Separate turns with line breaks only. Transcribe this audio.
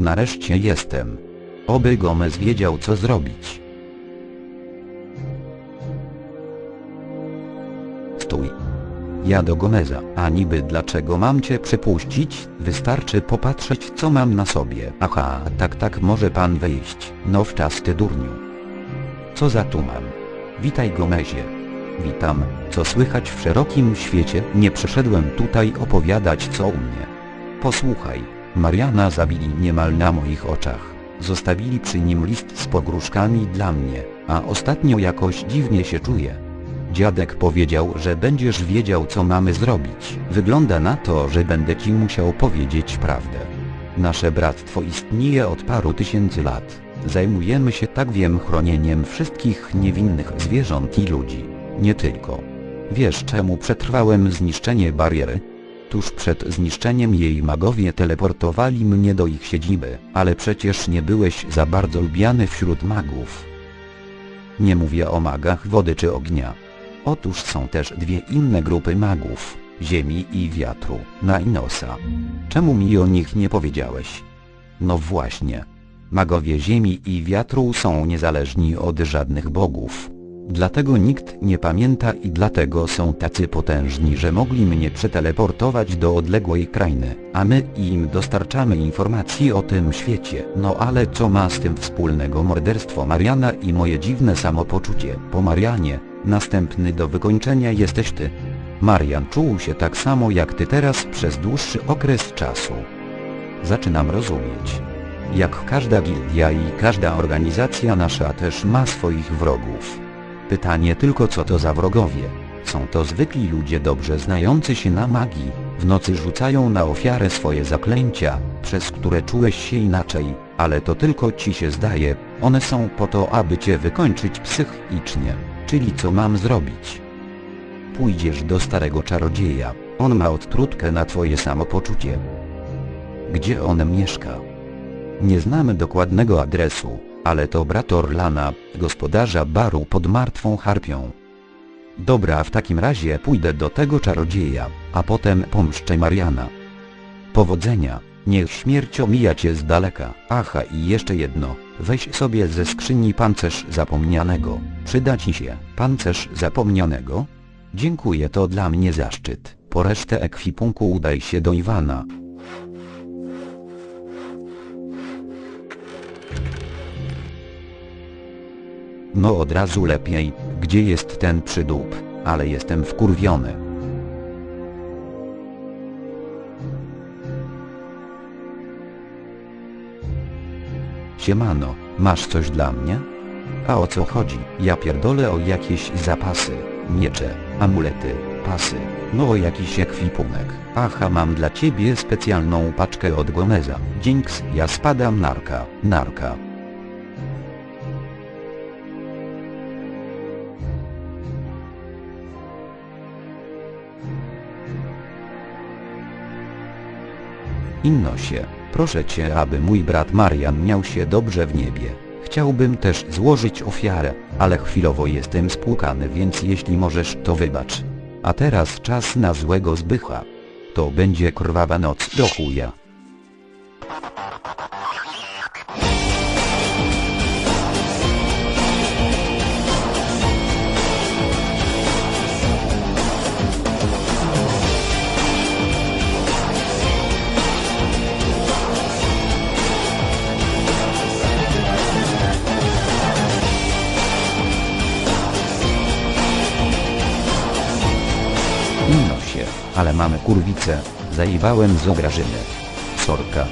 Nareszcie jestem. Oby Gomez wiedział co zrobić. Stój. Ja do Gomeza, a niby dlaczego mam cię przepuścić? Wystarczy popatrzeć co mam na sobie. Aha, tak tak może pan wejść. No w czas ty durniu. Co za tu mam? Witaj Gomezie. Witam, co słychać w szerokim świecie? Nie przyszedłem tutaj opowiadać co u mnie. Posłuchaj, Mariana zabili niemal na moich oczach. Zostawili przy nim list z pogróżkami dla mnie, a ostatnio jakoś dziwnie się czuję. Dziadek powiedział, że będziesz wiedział co mamy zrobić. Wygląda na to, że będę ci musiał powiedzieć prawdę. Nasze bractwo istnieje od paru tysięcy lat. Zajmujemy się tak wiem chronieniem wszystkich niewinnych zwierząt i ludzi. Nie tylko. Wiesz czemu przetrwałem zniszczenie bariery? Tuż przed zniszczeniem jej magowie teleportowali mnie do ich siedziby, ale przecież nie byłeś za bardzo lubiany wśród magów. Nie mówię o magach wody czy ognia. Otóż są też dwie inne grupy magów, ziemi i wiatru, na Inosa. Czemu mi o nich nie powiedziałeś? No właśnie. Magowie ziemi i wiatru są niezależni od żadnych bogów. Dlatego nikt nie pamięta i dlatego są tacy potężni, że mogli mnie przeteleportować do odległej krainy, a my im dostarczamy informacji o tym świecie. No ale co ma z tym wspólnego morderstwo Mariana i moje dziwne samopoczucie? Po Marianie, następny do wykończenia jesteś ty. Marian czuł się tak samo jak ty teraz przez dłuższy okres czasu. Zaczynam rozumieć. Jak każda gildia i każda organizacja nasza też ma swoich wrogów. Pytanie tylko co to za wrogowie? Są to zwykli ludzie dobrze znający się na magii, w nocy rzucają na ofiarę swoje zaklęcia, przez które czułeś się inaczej, ale to tylko ci się zdaje, one są po to aby cię wykończyć psychicznie, czyli co mam zrobić? Pójdziesz do starego czarodzieja, on ma odtrutkę na twoje samopoczucie. Gdzie on mieszka? Nie znamy dokładnego adresu, ale to brat Orlana, gospodarza baru pod martwą harpią. Dobra w takim razie pójdę do tego czarodzieja, a potem pomszczę Mariana. Powodzenia, niech śmierć omija cię z daleka. Aha i jeszcze jedno, weź sobie ze skrzyni pancerz zapomnianego, przyda ci się. Pancerz zapomnianego? Dziękuję to dla mnie zaszczyt, po resztę ekwipunku udaj się do Iwana. No od razu lepiej, gdzie jest ten przydłup, ale jestem wkurwiony. Siemano, masz coś dla mnie? A o co chodzi? Ja pierdolę o jakieś zapasy, miecze, amulety, pasy, no o jakiś ekwipunek. Aha mam dla ciebie specjalną paczkę od Gomeza. Jinx, ja spadam narka, narka. Innosie, proszę cię aby mój brat Marian miał się dobrze w niebie. Chciałbym też złożyć ofiarę, ale chwilowo jestem spłukany więc jeśli możesz to wybacz. A teraz czas na złego zbycha. To będzie krwawa noc do chuja. Ale mamy kurwicę, zajebałem z ograżyny. Sorka,